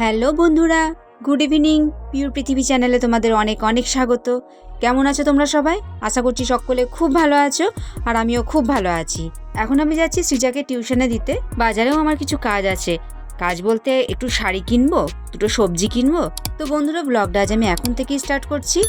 Hello বন্ধুরা, good evening. Pure পৃথিবী চ্যানেলে তোমাদের অনেক অনেক স্বাগত। কেমন আছো তোমরা সবাই? আশা করছি সকলে খুব ভালো আছো আর আমিও খুব ভালো আছি। এখন আমি যাচ্ছি সৃজাকে টিউশনে দিতে। বাজারেও আমার কিছু কাজ আছে। কাজ বলতে একটু শাড়ি কিনবো, দুটো সবজি কিনবো। তো বন্ধুরা ব্লগটা আজ আমি এখন থেকেই স্টার্ট করছি।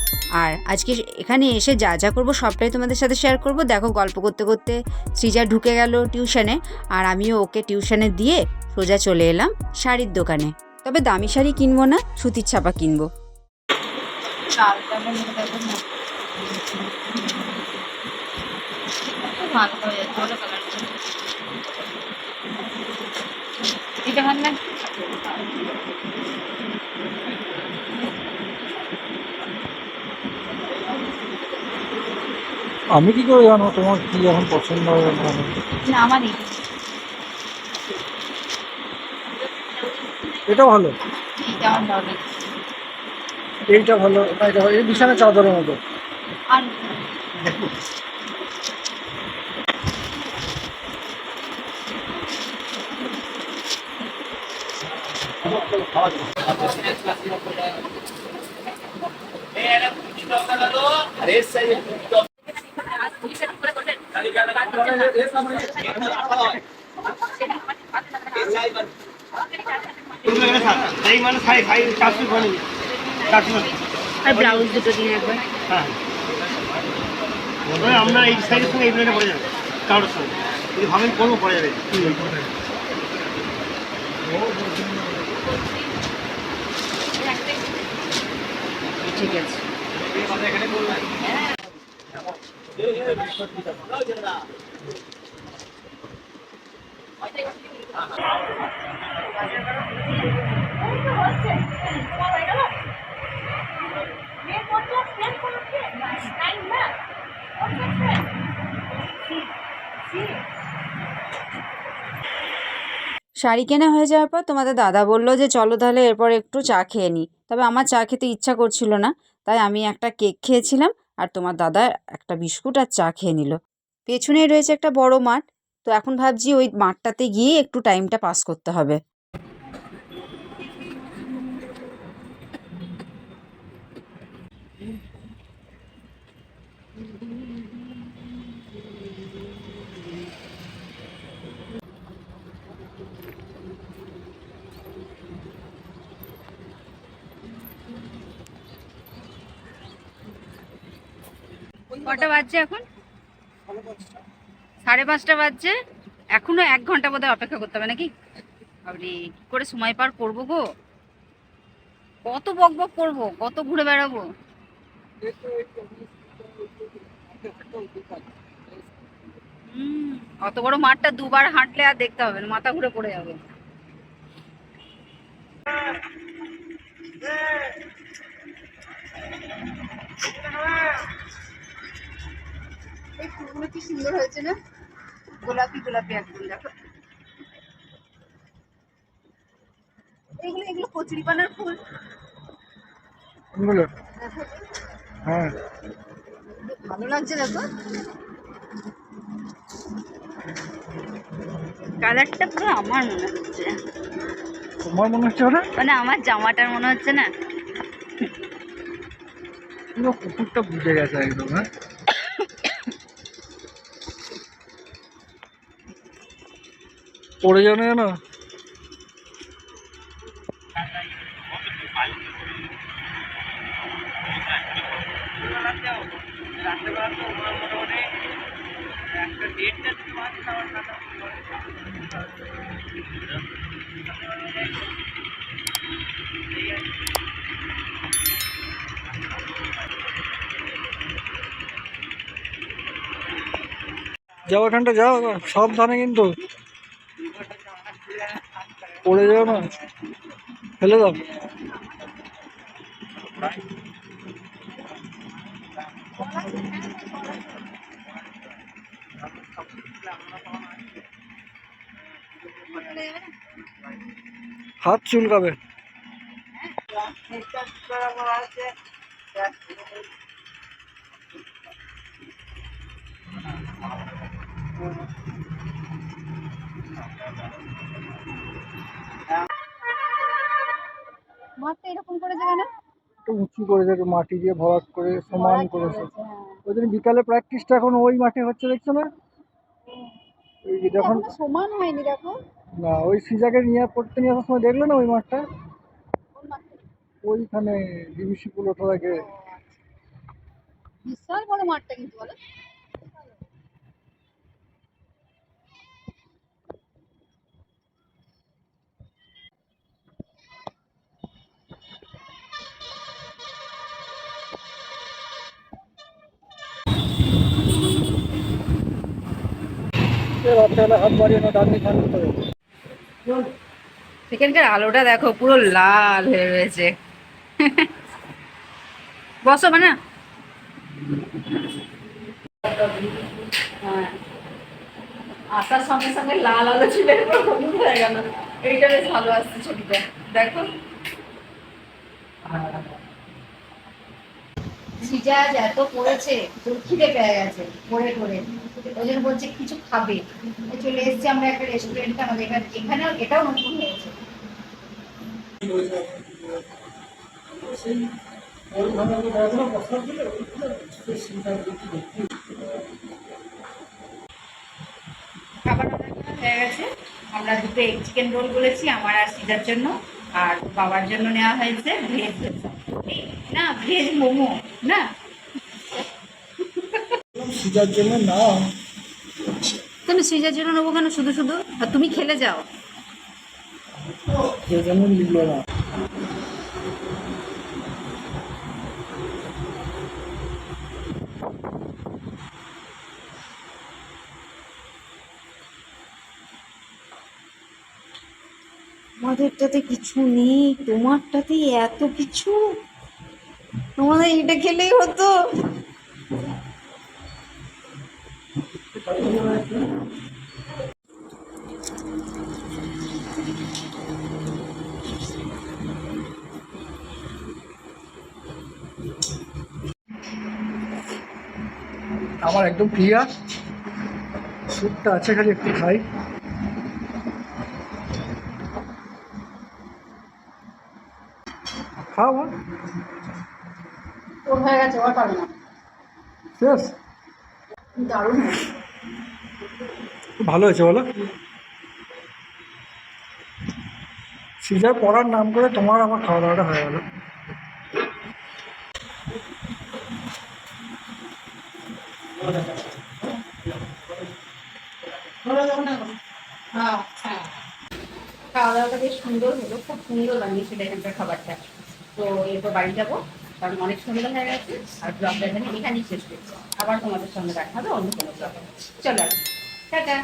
আর আজকে এখানে এসে যা যা করব সবটাই তোমাদের সাথে শেয়ার করব। দেখো গল্প করতে করতে সৃজা ঢুকে গেল টিউশনে। আর আমিও ওকে টিউশনে দিয়ে সোজা চলে এলাম শাড়ির দোকানে। তবে দামি শাড়ি কিনবো না সুতির ছাপা কিনবো হয়ে আমি কি করে জানো তোমার কি এখন পছন্দ হবে? না আমার এটা ভালো। এইটা ভালো এটা ভালো। এই বিছানা চাদরের মতো। আর আর ব্লাউজ দুটো দিন একবার। হ্যাঁ। আমরা এই সাইডের সঙ্গে এই পড়ে যাবে কারোর সঙ্গে। যদি ভাবেন করব পড়ে যাবে। ঠিক আছে। শাড়ি কেনা হয়ে যাওয়ার পর তোমাদের দাদা বলল যে, চলো তাহলে এরপর একটু চা খেয়ে নিই তবে আমার চা খেতে ইচ্ছা করছিল না, তাই আমি একটা কেক খেয়েছিলাম আর তোমার দাদা একটা বিস্কুট আর চা খেয়ে নিল। পেছনেই রয়েছে একটা বড় মাঠ, তো এখন ভাবছি ওই মাঠটাতে গিয়ে একটু টাইমটা পাস করতে হবে। কটা বাজছে এখন? সাড়ে পাঁচটা বাজছে। এখনও এক ঘণ্টা বোধহয় অপেক্ষা করতে হবে নাকি? আপনি কি করে সময় পার করব গো? কত বক বক করব, কত ঘুরে বেড়াবো? অত বড় মাঠটা দুবার হাঁটলে আর দেখতে হবে না, মাথা ঘুরে পড়ে যাবে। কি সুন্দর হয়েছে না? গোলাপি গোলাপি একদম দেখো। এগুলো এগুলো কচুরিপানার ফুল। কোনগুলো? হ্যাঁ। ভালো লাগছে দেখো। কালারটা পুরো আমার মনে হচ্ছে। তোমার মনে হচ্ছে ওটা? মানে আমার জামাটার মনে হচ্ছে না। পুরো কুকুরটা বুঝে গেছে একদম হ্যাঁ? পড়ে যাও না। যাও এখানটা যাও সাবধানে কিন্তু। পড়ে যাও না ফেলে দাও। হাত চুলকাবে। মাঠটা এরকম করেছে কেন একটু উঁচু মাটি দিয়ে ভরাট করে সমান করেছে। ওই জন্য বিকালে প্র্যাকটিসটা এখন ওই মাঠে হচ্ছে দেখছ না? ওই যখন সমান হয়নি দেখো। না ওই সিজাকে নিয়ে পড়তে নিয়ে আসার সময় দেখলে না ওই মাঠটা? ওইখানে ডিবিসি পুল ওঠা থেকে বিশাল বড় মাঠটা কিন্তু বলো রাত্রেবেলা হাত বাড়িয়ে না ডান্ডি ফান্ডি করে সেখানকার আলোটা দেখো, পুরো লাল হয়ে রয়েছে। বসো মানে। আসার সঙ্গে সঙ্গে লাল আলো ছিল এইটা বেশ ভালো আসছে ছবিটা। দেখো। সিজাজ এত পড়েছে খিদে পেয়ে গেছে, পড়ে পড়ে। ওই জন্য বলছে, কিছু খাবে? চলে এসেছি আমরা একটা রেস্টুরেন্টে আমাদের এখানে এখানেও এটাও নতুন হয়েছে। খাবার হয়ে গেছে। আমরা দুটো এগ চিকেন রোল বলেছি আমার আর সিজার জন্য, আর বাবার জন্য নেওয়া হয়েছে ভেজ না ভেজ মোমো না। সিজার জন্য না তুমি সিজার জন্য নেব কেন? শুধু শুধু? আর তুমি খেলে যাও। জন্য না। আমাদেরটাতে কিছু নেই তোমারটাতে এত কিছু। তোমাদের এটা খেলেই হতো। আমার একদম ক্লিয়ার স্যুপটা আছে খালি একটু খাই। খাও মা। ওর হয়ে গেছে ওর পারবে না। শেষ? দারুণ। ভালো হয়েছে বলো। সিজার পড়ার নাম করে তোমার আমার খাওয়া দাওয়াটা হয়ে গেল। খাওয়া দাওয়াটা বেশ সুন্দর হলো খুব সুন্দর বানিয়েছিল এখানকার খাবারটা। তো এরপর বাড়ি যাব। কারণ অনেক সুন্দর হয়ে গেছে। আর ব্লগ দেখেন এখানেই শেষ করছি। আবার তোমাদের সঙ্গে দেখা হবে, অন্য কোনো ব্লগে চলে আসবে টাটা।